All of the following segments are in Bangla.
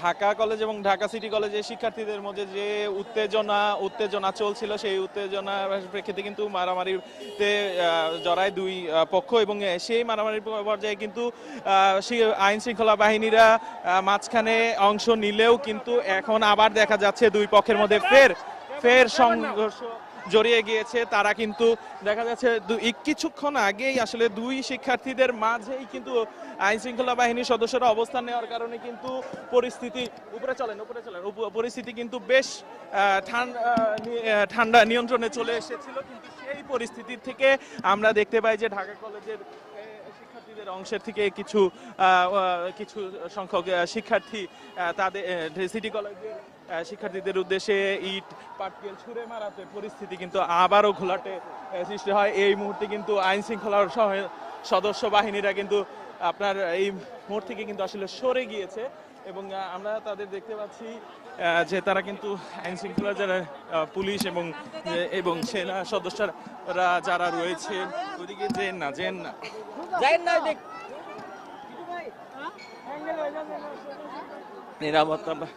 ঢাকা কলেজ এবং ঢাকা সিটি কলেজের শিক্ষার্থীদের মধ্যে যে উত্তেজনা উত্তেজনা চলছিল, সেই উত্তেজনার প্রেক্ষিতে কিন্তু মারামারিতে জড়ায় দুই পক্ষ এবং সেই মারামারির পর্যায়ে কিন্তু আইন শৃঙ্খলা বাহিনীরা মাঝখানে অংশ নিলেও কিন্তু এখন আবার দেখা যাচ্ছে দুই পক্ষের মধ্যে ফের ফের সংঘর্ষ। জড়িয়ে গিয়েছে, তারা কিন্তু দেখা যাচ্ছে কিছুক্ষণ আগেই আসলে দুই শিক্ষার্থীদের মাঝেই কিন্তু আইন শৃঙ্খলা বাহিনীর সদস্যরা অবস্থান নেওয়ার কারণে কিন্তু পরিস্থিতি উপরে চলেন উপরে চলেন। পরিস্থিতি কিন্তু বেশ ঠান্ডা ঠান্ডা নিয়ন্ত্রণে চলে এসেছিল। কিন্তু সেই পরিস্থিতি থেকে আমরা দেখতে পাই যে ঢাকা কলেজের শিক্ষার্থীদের অংশের থেকে কিছু কিছু সংখ্যক শিক্ষার্থী তাদের সিটি কলেজের শিক্ষার্থীদের উদ্দেশ্যে ইট, পাটকেল, ছুঁড়ে মারাতে পরিস্থিতি কিন্তু আবারও ঘোলাটে সৃষ্টি হয়। এই মুহূর্তে কিন্তু আইন শৃঙ্খলার সদস্য বাহিনীরা কিন্তু আপনার এই মোড় থেকে কিন্তু আসলে সরে গিয়েছে এবং আমরা তাদের দেখতে পাচ্ছি যে তারা কিন্তু আইন শৃঙ্খলা যারা পুলিশ এবং এবং সেনা সদস্যরা যারা রয়েছে, ওদিকে যেন না যেন না। নিরাপত্তা বা-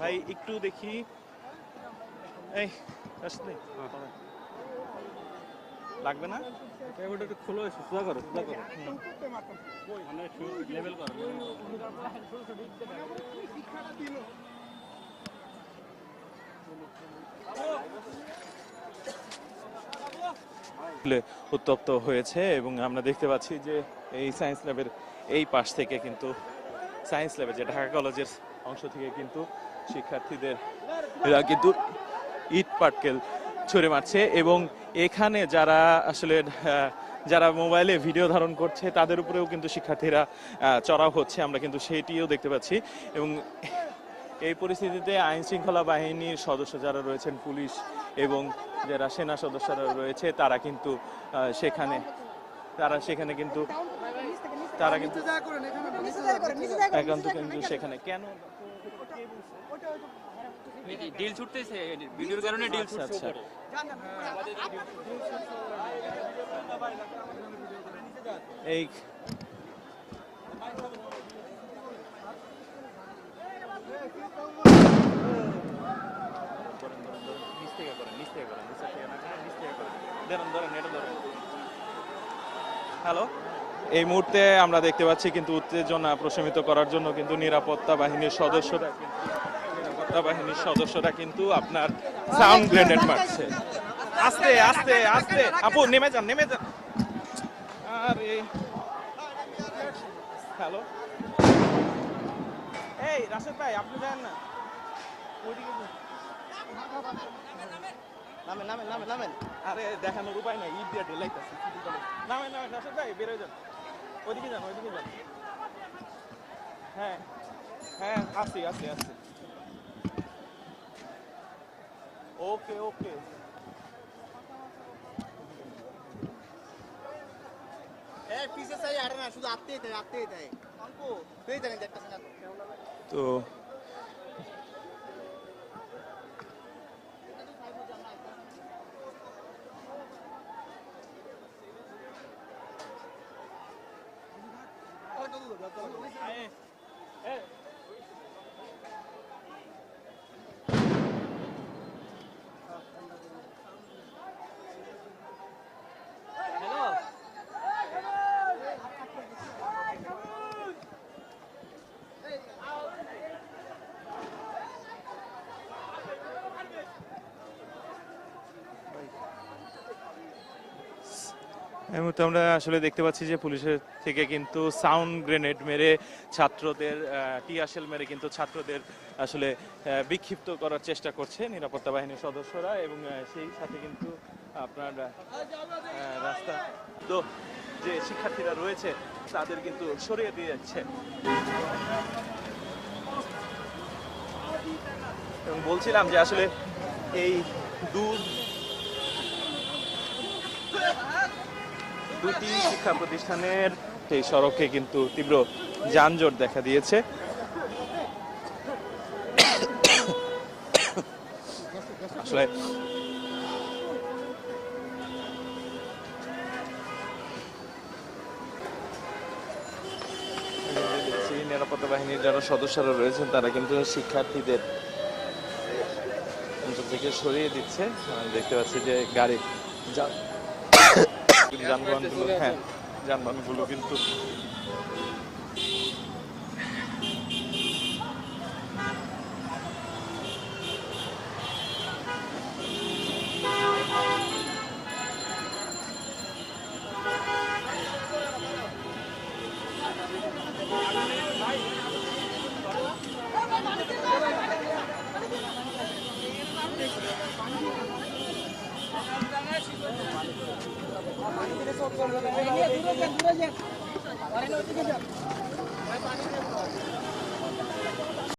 ভাই একটু দেখি। এই আসলে। লাগবে না? একটু খোলো সোজা করো সোজা করো। মানে লেভেল করো উত্তপ্ত হয়েছে এবং আমরা দেখতে পাচ্ছি যে এই সায়েন্স ল্যাবের এই পাশ থেকে কিন্তু, সায়েন্স ল্যাবে যে ঢাকা কলেজের অংশ থেকে কিন্তু শিক্ষার্থীদের, এরা কিন্তু ইট পাটকেল ছুঁড়ে মারছে এবং এখানে যারা আসলে যারা মোবাইলে ভিডিও ধারণ করছে তাদের উপরেও কিন্তু শিক্ষার্থীরা চড়াও হচ্ছে। আমরা কিন্তু সেইটিও দেখতে পাচ্ছি এবং এই পরিস্থিতিতে আইন শৃঙ্খলা বাহিনীর সদস্য যারা রয়েছেন পুলিশ এবং যারা সেনা সদস্যরা রয়েছে তারা কিন্তু সেখানে তারা সেখানে কিন্তু তারা কিন্তু একান্ত কিন্তু সেখানে। কেন? ডিল ছুটতেছে ভিডিওর কারণে ডিল আচ্ছা আচ্ছা এই হ্যালো এই মুহূর্তে আমরা দেখতে পাচ্ছি কিন্তু উত্তেজনা প্রশমিত করার জন্য কিন্তু নিরাপত্তা বাহিনীর সদস্যরা নিরাপত্তা বাহিনীর সদস্যরা কিন্তু আপনার সাউন্ড গ্রেনেড মারছে। আস্তে আস্তে আস্তে। আপু, নেমে যান নেমে যান। আরে। হ্যালো এই, রাশেদ ভাই, আপনি যান না। ওইদিকে। নামেন নামেন নামেন নামেন। আরে দেখানোর উপায় নাই ইট দিয়ে ঢেলাইতেছে নামেন নামেন রাশেদ ভাই বেরোয় যান। ওইদিকে যান ওইদিকে যান। হ্যাঁ হ্যাঁ আসি আসি আসি। ওকে ওকে। पीछे Ahí. এই মুহূর্তে আমরা আসলে দেখতে পাচ্ছি যে পুলিশের থেকে কিন্তু সাউন্ড গ্রেনেড মেরে ছাত্রদের টিয়াশেল মেরে কিন্তু ছাত্রদের আসলে বিক্ষিপ্ত করার চেষ্টা করছে নিরাপত্তা বাহিনীর সদস্যরা এবং সেই সাথে কিন্তু আপনার রাস্তা তো যে শিক্ষার্থীরা রয়েছে তাদের কিন্তু সরিয়ে দিয়ে যাচ্ছে এবং বলছিলাম যে আসলে এই দুধ দুটি শিক্ষা প্রতিষ্ঠানের সেই সড়কে কিন্তু তীব্র যানজট দেখা দিয়েছে। আসলে নিরাপত্তা বাহিনীর যারা সদস্যরা রয়েছেন, তারা কিন্তু শিক্ষার্থীদের অঞ্চল থেকে সরিয়ে দিচ্ছে। দেখতে পাচ্ছি যে গাড়ি যানবাহনগুলো হ্যাঁ যানবাহনগুলো কিন্তু দূরে দূরে